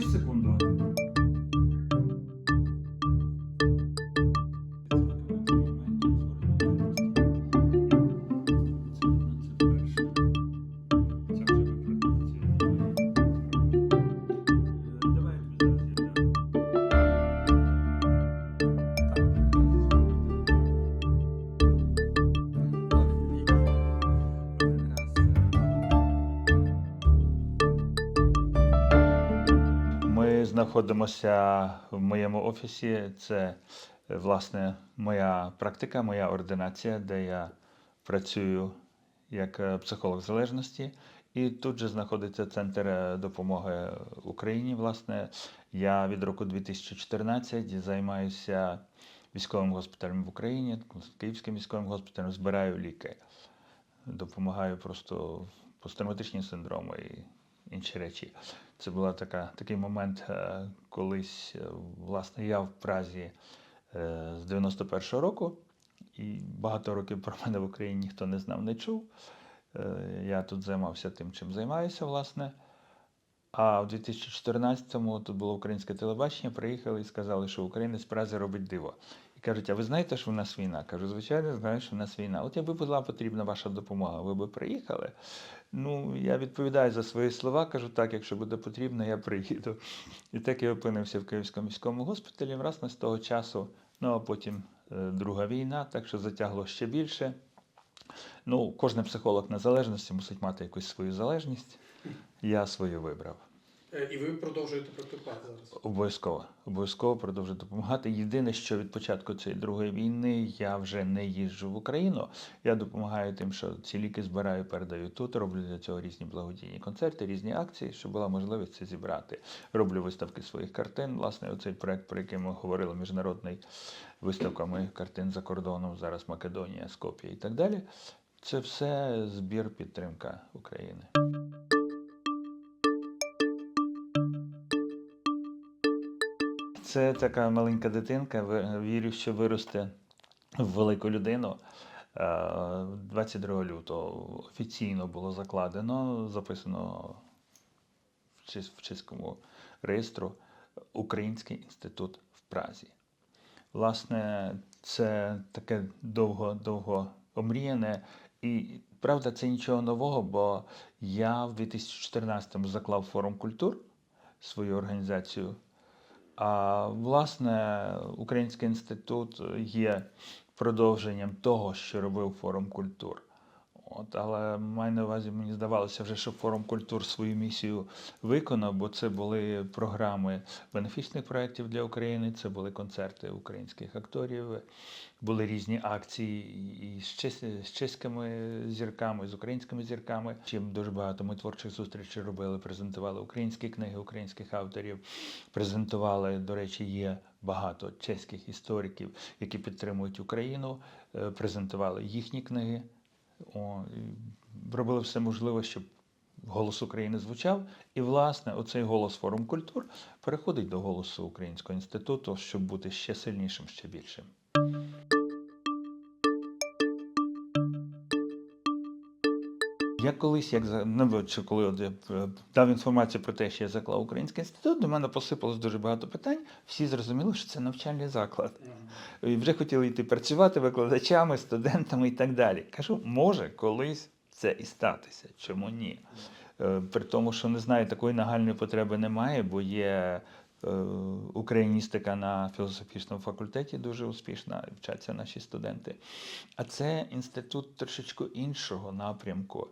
서비스 знаходимося в моєму офісі. Це е, власне моя практика, моя ординація, де я працюю як е, психолог залежності. І тут же знаходиться центр е, допомоги Україні. Власне, я від року 2014 займаюся військовим госпіталем в Україні, Київським військовим госпіталем, збираю ліки, допомагаю просто посттравматичні синдроми і інші речі. Це така, такий момент, е, колись, е, власне, я в Празі е, з 91-го року, і багато років про мене в Україні ніхто не знав, не чув. Я тут займався тим, чим займаюся, власне. А в 2014-му тут було українське телебачення, приїхали і сказали, що українець в Празі робить диво. І кажуть, а ви знаєте, що в нас війна? Кажу, звичайно, знаю, що в нас війна. От якби була потрібна ваша допомога, ви би приїхали. Ну, я відповідаю за свої слова, кажу, так, якщо буде потрібно, я приїду. І так я опинився в Київському міському госпіталі. Власне, з того часу, ну а потім е, друга війна, так що затягло ще більше. Ну, кожен психолог незалежності мусить мати якусь свою залежність. Я свою вибрав. Е, І ви продовжуєте практикувати зараз. Обов'язково, обов'язково продовжую допомагати. Єдине, що від початку цієї другої війни я вже не їжджу в Україну. Я допомагаю тим, що ці ліки збираю, передаю тут. Роблю для цього різні благодійні концерти, різні акції, щоб була можливість це зібрати. Роблю виставки своїх картин. Власне, оцей проект, про який ми говорили, міжнародний виставка моїх картин за кордоном, зараз Македонія, Скопія і так далі. Це все збір підтримка України. Це така маленька дитинка. Вірю, що виросте в велику людину. Е, 22 лютого офіційно було закладено, записано в чеському реєстру Український інститут в Празі. Власне, це таке довго-довго омріяне. І правда, це нічого нового, бо я в 2014-му заклав форум культур, свою організацію. А власне, Український інститут є продовженням того, що робив форум культур. От, але маю на увазі, мені здавалося вже, що форум культур свою місію виконав, бо це були програми бенефічних проєктів для України, це були концерти українських акторів, були різні акції і з, чес- з чеськими зірками, з українськими зірками. Чим дуже багато ми творчих зустрічей робили, презентували українські книги українських авторів, презентували, до речі, є багато чеських істориків, які підтримують Україну, е, презентували їхні книги. О, і робили все можливе, щоб голос України звучав. І, власне, оцей голос форум культур переходить до голосу Українського інституту, щоб бути ще сильнішим, ще більшим. Я колись, як за ну, коли от я е, дав інформацію про те, що я заклав Український інститут, до мене посипалось дуже багато питань. Всі зрозуміли, що це навчальний заклад. І вже хотіли йти працювати викладачами, студентами і так далі. Кажу, може колись це і статися. Чому ні? Е, При тому, що не знаю, такої нагальної потреби немає, бо є україністика на філософічному факультеті дуже успішна, вчаться наші студенти. А це інститут трошечки іншого напрямку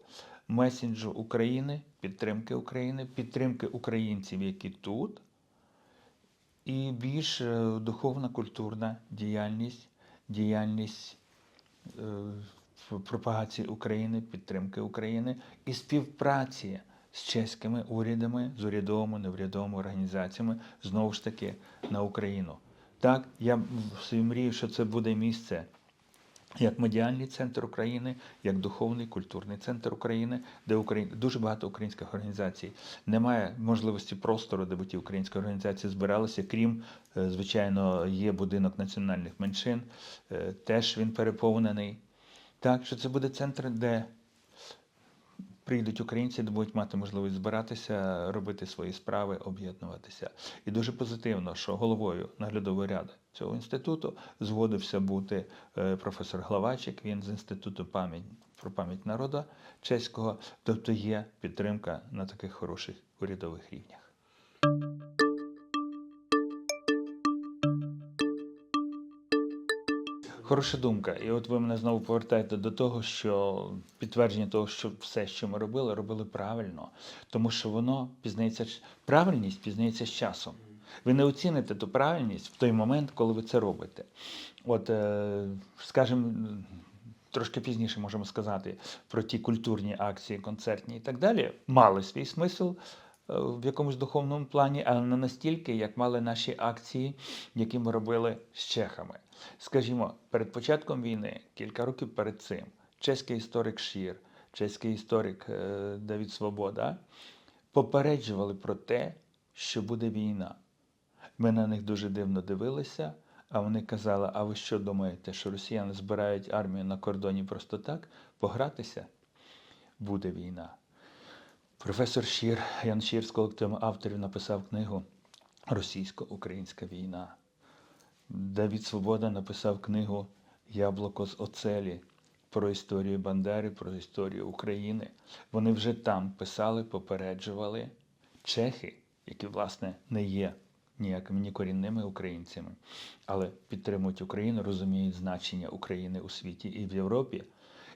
месенджу України, підтримки України, підтримки українців, які тут, і більш е, духовна культурна діяльність, діяльність е, пропагації України, підтримки України і співпраці з чеськими урядами, з урядовими, неурядовими організаціями, знову ж таки, на Україну. Так, я собі мрію, що це буде місце як медіальний центр України, як духовний культурний центр України, де Україн... дуже багато українських організацій. Немає можливості простору, де б ті українські організації збиралися, крім, е, звичайно, є будинок національних меншин, е, теж він переповнений. Так, що це буде центр, де Приїдуть українці, де будуть мати можливість збиратися, робити свої справи, об'єднуватися. І дуже позитивно, що головою наглядової ради цього інституту згодився бути е, професор Главачик. Він з інституту пам'ять про пам'ять народу чеського. Тобто є підтримка на таких хороших урядових рівнях. Хороша думка. І от ви мене знову повертаєте до того, що підтвердження того, що все, що ми робили, робили правильно. Тому що воно пізнається правильність пізнається з часом. Ви не оціните ту правильність в той момент, коли ви це робите. От, е, скажімо, трошки пізніше можемо сказати про ті культурні акції, концертні і так далі, мали свій смисл в якомусь духовному плані, але не настільки, як мали наші акції, які ми робили з чехами. Скажімо, перед початком війни, кілька років перед цим, чеський історик Шір, чеський історик е, Давід Свобода попереджували про те, що буде війна. Ми на них дуже дивно дивилися, а вони казали: а ви що думаєте, що росіяни збирають армію на кордоні просто так? Погратися? Буде війна. Професор Шір, Ян Шір з колективом авторів написав книгу Російсько-українська війна. Давід Свобода написав книгу Яблуко з оцелі про історію Бандери, про історію України. Вони вже там писали, попереджували чехи, які, власне, не є ніякими ні корінними українцями, але підтримують Україну, розуміють значення України у світі і в Європі.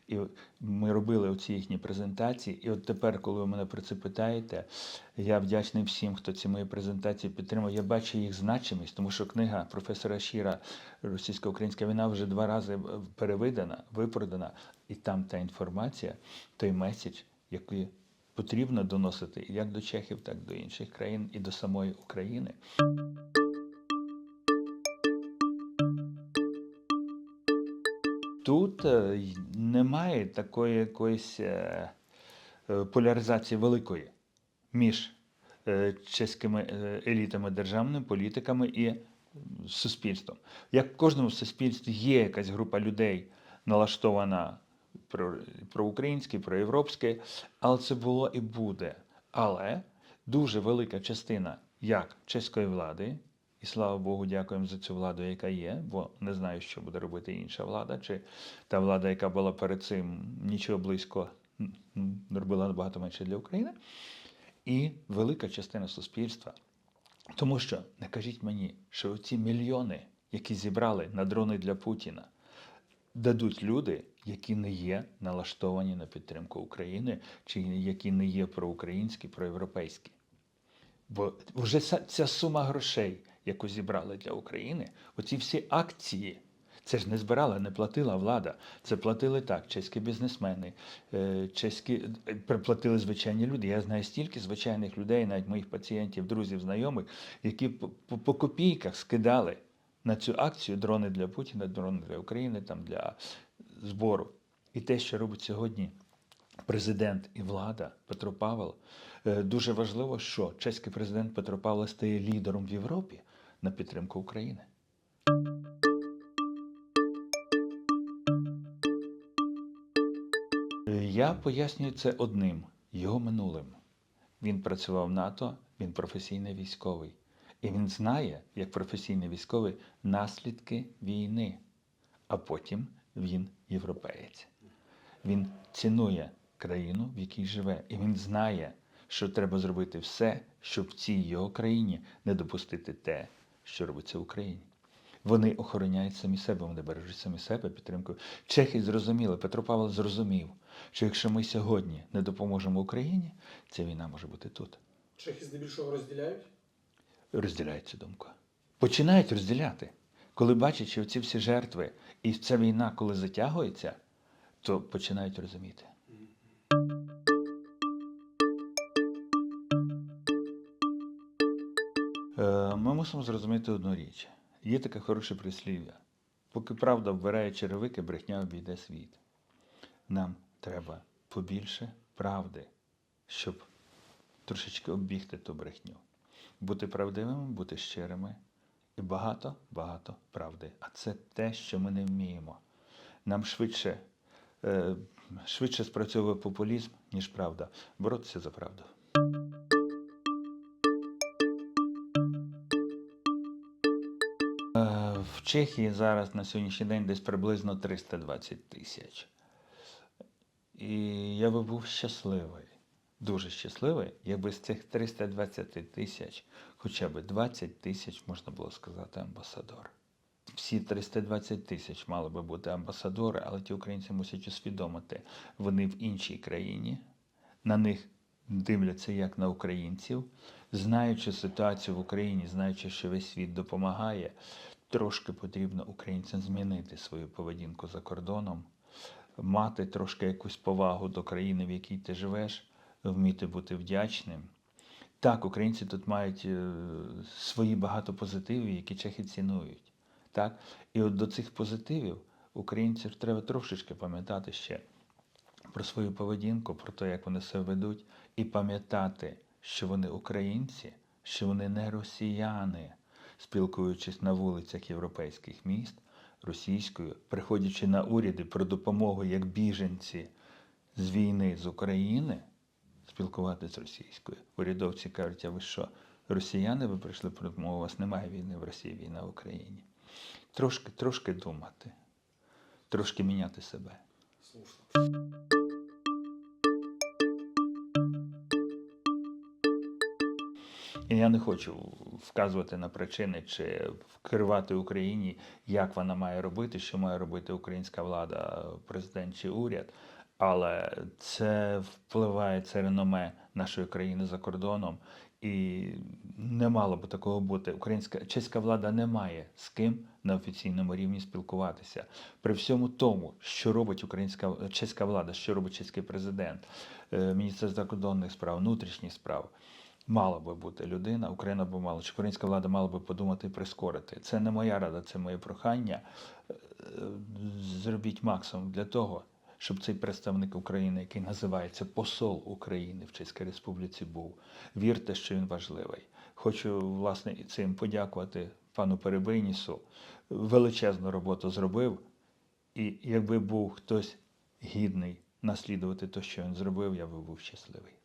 І ми робили оці їхні презентації. І от тепер, коли ви мене про це питаєте, я вдячний всім, хто ці мої презентації підтримав. Я бачу їх значимість, тому що книга професора Шіра Російсько-українська війна вже два рази перевидана, випродана, і там та інформація, той меседж, який потрібно доносити як до Чехів, так і до інших країн і до самої України. Тут е, немає такої якоїсь е, е, поляризації великої між чеськими елітами державними, політиками і суспільством. Як в кожному суспільстві є якась група людей, налаштована про, проукраїнське, проєвропське, але це було і буде. Але дуже велика частина як чеської влади, і слава Богу, дякуємо за цю владу, яка є, бо не знаю, що буде робити інша влада, чи та влада, яка була перед цим, нічого близько робила набагато менше для України. І велика частина суспільства. Тому що не кажіть мені, що ці мільйони, які зібрали на дрони для Путіна, дадуть люди, які не є налаштовані на підтримку України, чи які не є проукраїнські, проєвропейські. Бо вже ця сума грошей, яку зібрали для України, оці всі акції, це ж не збирала, не платила влада. Це платили так, чеські бізнесмени, е, чеські е, платили звичайні люди. Я знаю стільки звичайних людей, навіть моїх пацієнтів, друзів, знайомих, які по, по, по копійках скидали на цю акцію дрони для Путіна, дрони для України, там для збору. І те, що робить сьогодні президент і влада Петро Павел, е, дуже важливо, що чеський президент Петро Павло стає лідером в Європі на підтримку України. Я пояснюю це одним його минулим. Він працював в НАТО, він професійний військовий. І він знає, як професійний військовий, наслідки війни. А потім він європеєць. Він цінує країну, в якій живе, і він знає, що треба зробити все, щоб в цій його країні не допустити те, що робиться в Україні. Вони охороняють самі себе, вони бережуть самі себе підтримкою. Чехи зрозуміли, Петро Павло зрозумів, що якщо ми сьогодні не допоможемо Україні, ця війна може бути тут. Чехи здебільшого розділяють? Розділяють цю думку. Починають розділяти. Коли бачать, що ці всі жертви і ця війна, коли затягується, то починають розуміти. Ми мусимо зрозуміти одну річ. Є таке хороше прислів'я. Поки правда вбирає черевики, брехня обійде світ. Нам треба побільше правди, щоб трошечки оббігти ту брехню. Бути правдивими, бути щирими і багато, багато правди. А це те, що ми не вміємо. Нам швидше е, швидше спрацьовує популізм, ніж правда. Боротися за правду. В Чехії зараз на сьогоднішній день десь приблизно 320 тисяч. І я би був щасливий, дуже щасливий, якби з цих 320 тисяч хоча б 20 тисяч, можна було сказати, амбасадор. Всі 320 тисяч мали би бути амбасадори, але ті українці мусять усвідомити, вони в іншій країні, на них дивляться як на українців, знаючи ситуацію в Україні, знаючи, що весь світ допомагає, трошки потрібно українцям змінити свою поведінку за кордоном, мати трошки якусь повагу до країни, в якій ти живеш, вміти бути вдячним. Так, українці тут мають е, свої багато позитивів, які чехи цінують. Так? І от до цих позитивів українців треба трошечки пам'ятати ще про свою поведінку, про те, як вони себе ведуть, і пам'ятати, що вони українці, що вони не росіяни, спілкуючись на вулицях європейських міст російською, приходячи на уряди про допомогу як біженці з війни з України, спілкуватися російською. Урядовці кажуть, а ви що, росіяни ви прийшли про допомогу, у вас немає війни в Росії, війна в Україні. Трошки, трошки думати, трошки міняти себе. Слушно. Я не хочу вказувати на причини чи вкривати Україні, як вона має робити, що має робити українська влада, президент чи уряд. Але це впливає це реноме нашої країни за кордоном, і не мало би такого бути. Українська чеська влада не має з ким на офіційному рівні спілкуватися. При всьому тому, що робить українська чеська влада, що робить чеський президент, е, міністр закордонних справ, внутрішніх справ. Мала би бути людина, Україна би мала, чи українська влада мала би подумати і прискорити. Це не моя рада, це моє прохання. Е, Зробіть максимум для того, щоб цей представник України, який називається посол України в Чеській Республіці, був. Вірте, що він важливий. Хочу власне цим подякувати пану Перебийнісу. Величезну роботу зробив. І якби був хтось гідний наслідувати те, що він зробив, я би був щасливий.